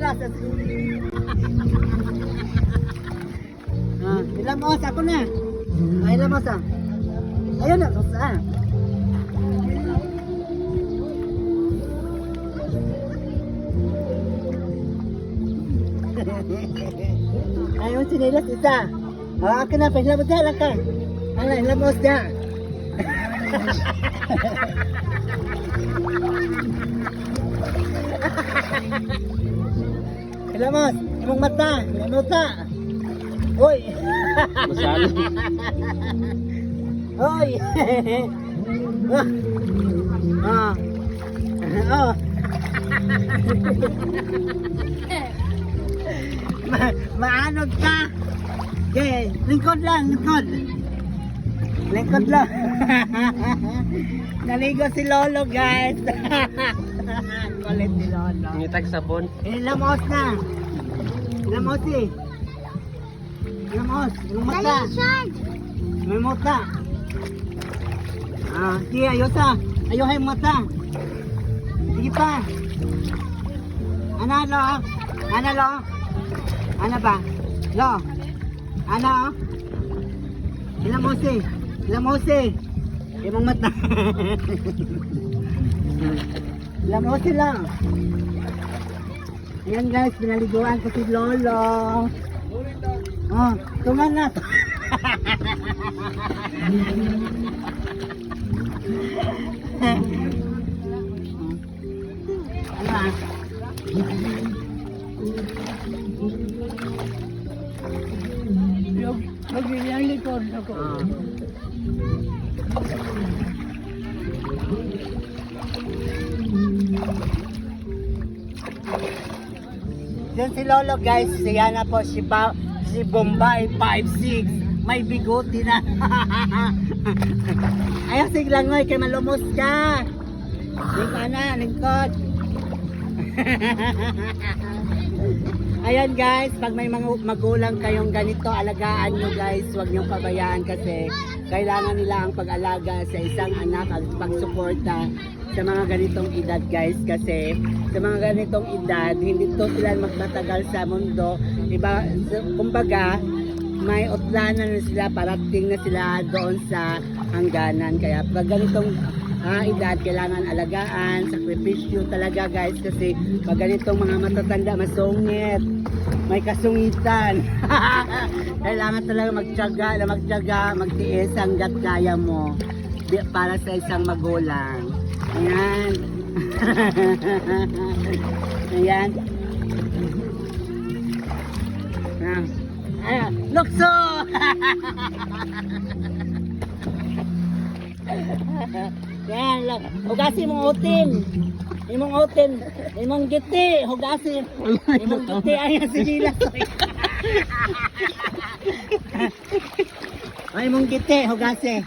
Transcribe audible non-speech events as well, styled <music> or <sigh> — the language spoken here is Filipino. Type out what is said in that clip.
sinilas. ah, ilang os ako na. Ah, ilang os ah. Ayun na, sus ah. Ayun, sinilas isa. Ah, akin na, paglabot na lang ka. Ano, ilang os na. Ilang os? Imong mata, mata. Uy! Masalo. Hoy! ah. Oh. <laughs> Ma maanod ka. Okay, lingkod lang, lingkod. Lingkod lang. <laughs> Naligo si Lolo, guys. <laughs> Kulit si Lolo. Ngitag sabon. Ilamos na. Ilamos eh. Ilong mata. May mata. Ah, sige, ayos ah. Yung mata. Sige pa. Ano, lo? Ano, lo? Ano ba? Lo? Ano? Ilang mose? Ilang mose? Imong mata. Ilang mose lang. Ayan guys, pinaliguan ko si Lolo. Oh, tuman na. ano ah? Magiging likod ako. Ah. Yan si Lolo guys, siya na po si, ba si Bombay 5'6". May bigote na. <laughs> Ayaw sig langoy kay malumos ka. Lingkod na, lingkod. <laughs> Ayan guys, pag may mga magulang kayong ganito, alagaan nyo guys, huwag nyo pabayaan kasi kailangan nila ang pag-alaga sa isang anak at pagsuporta sa mga ganitong edad guys kasi sa mga ganitong edad, hindi to sila magmatagal sa mundo. Iba, kumbaga, may utlanan na sila, parating na sila doon sa hangganan. Kaya pag ganitong ah, edad, kailangan alagaan, sakripisyo talaga guys kasi pag ganitong mga matatanda, masungit, may kasungitan. <laughs> kailangan talaga magtyaga, na magtyaga, magtiis hanggat kaya mo para sa isang magulang. Ayan. <laughs> Ayan. Ah. Ah, lukso! <laughs> Yan, lang. Hugasin mong utin. Imong utin. Imong giti. Hugasin. Imong giti. Ayan si Gila. <laughs> Ay, imong giti. Hugasin.